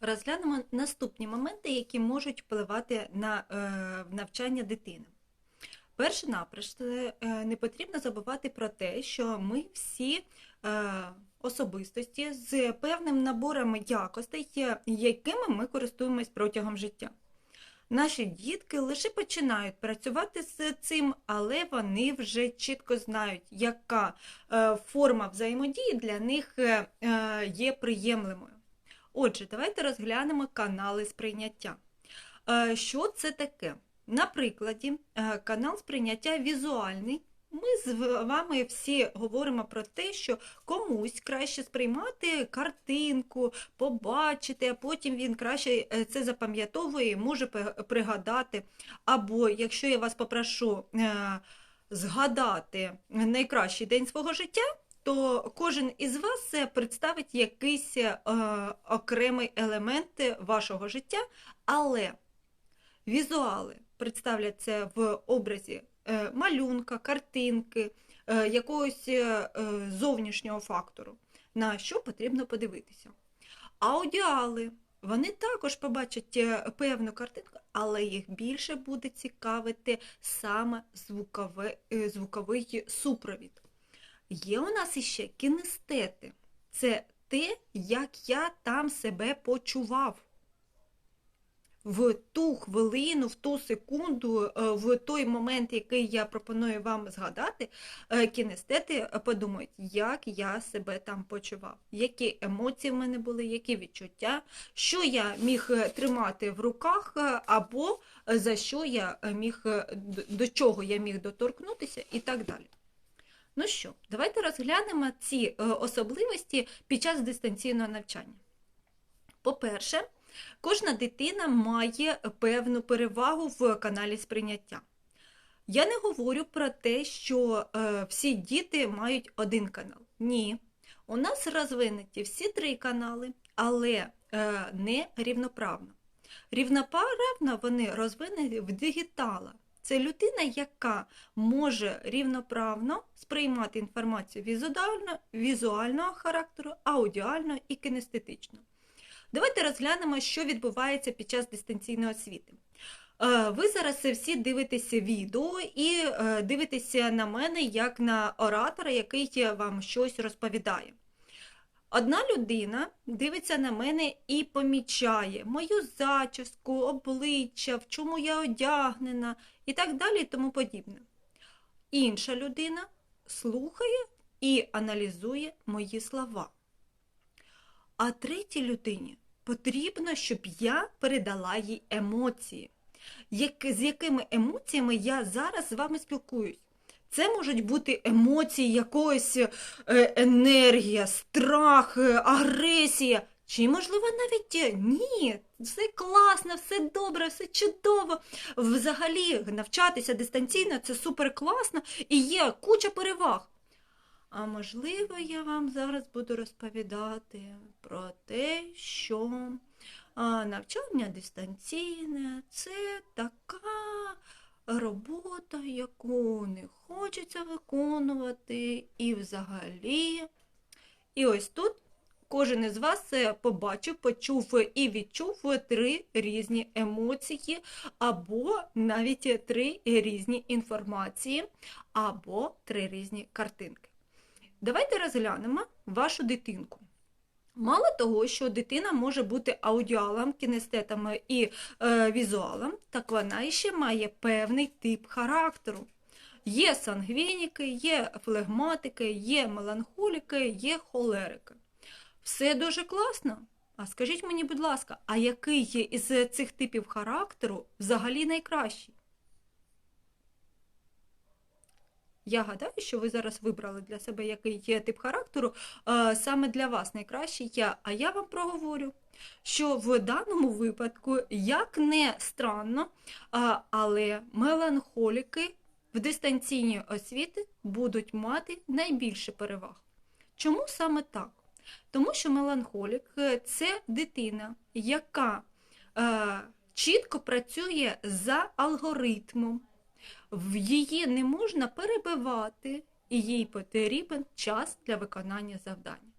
Розглянемо наступні моменти, які можуть впливати на е, навчання дитини. Перше напроч, е, не потрібно забувати про те, що ми всі е, особистості з певним набором якостей, якими ми користуємось протягом життя. Наші дітки лише починають працювати з цим, але вони вже чітко знають, яка форма взаємодії для них є приємлимою. Отже, давайте розглянемо канали сприйняття. Е, Що це таке? На прикладі, е, канал сприйняття візуальний. Ми з вами всі говоримо про те, що комусь краще сприймати картинку, побачити, а потім він краще е, це запам'ятовує і може пригадати. Або якщо я вас попрошу згадати найкращий день свого життя, то кожен із вас е, представить якийсь е, окремий елемент вашого життя, але візуали представлять це в образі е, малюнка, картинки, е, якогось е, е, зовнішнього фактору, на що потрібно подивитися. Аудіали. Вони також побачать е, певну картинку, але їх більше буде цікавити саме звукове, е, звуковий супровід. Є у нас іще кінестети. Це те, як я там себе почував. В ту хвилину, в ту секунду, е, в той момент, який я пропоную вам згадати, е, кінестети подумають, як я себе там почував, які емоції в мене були, які відчуття, що я міг е, тримати в руках, або за що я міг, до чого я міг доторкнутися і так далі. Ну що, давайте розглянемо ці е, особливості під час дистанційного навчання. По-перше, кожна дитина має певну перевагу в каналі сприйняття. Я не говорю про те, що е, всі діти мають один канал. Ні. У нас розвинуті всі три канали, але е, не рівноправно. Рівноправно вони розвинені в дигітала. Це людина, яка може рівноправно сприймати інформацію візуально, візуального характеру, аудіального і кінестетичного. Давайте розглянемо, що відбувається під час дистанційної освіти. Е, Ви зараз всі дивитеся відео і е, дивитеся на мене як на оратора, який вам щось розповідає. Одна людина дивиться на мене і помічає мою зачіску, обличчя, в чому я одягнена і так далі і тому подібне. Інша людина слухає і аналізує мої слова. А третій людині потрібно, щоб я передала їй емоції. З якими емоціями я зараз з вами спілкуюсь? Це можуть бути емоції якоїсь е, енергія, страх, е, агресія. Чи, можливо, навіть е, ні, все класно, все добре, все чудово. Взагалі, навчатися дистанційно це супер класно і є куча переваг. А можливо, я вам зараз буду розповідати про те, що навчання дистанційне це така робота, яку не хочеться виконувати, і взагалі. І ось тут кожен із вас це побачив, почув і відчув три різні емоції, або навіть три різні інформації, або три різні картинки. Давайте розглянемо вашу дитинку. Мало того, що дитина може бути аудіалом, кінестетом і е, візуалом, так вона ще має певний тип характеру. Є сангвініки, є флегматики, є меланхоліки, є холерики. Все дуже класно. А скажіть мені, будь ласка, а який є із цих типів характеру взагалі найкращий? Я гадаю, що ви зараз вибрали для себе, який є тип характеру, е, саме для вас найкращий я. А я вам проговорю, що в даному випадку, як не странно, але меланхоліки в дистанційній освіти будуть мати найбільше переваг. Чому саме так? Тому що меланхолік е, це дитина, яка е, чітко працює за алгоритмом. В її не можна перебивати, і їй потрібен час для виконання завдання.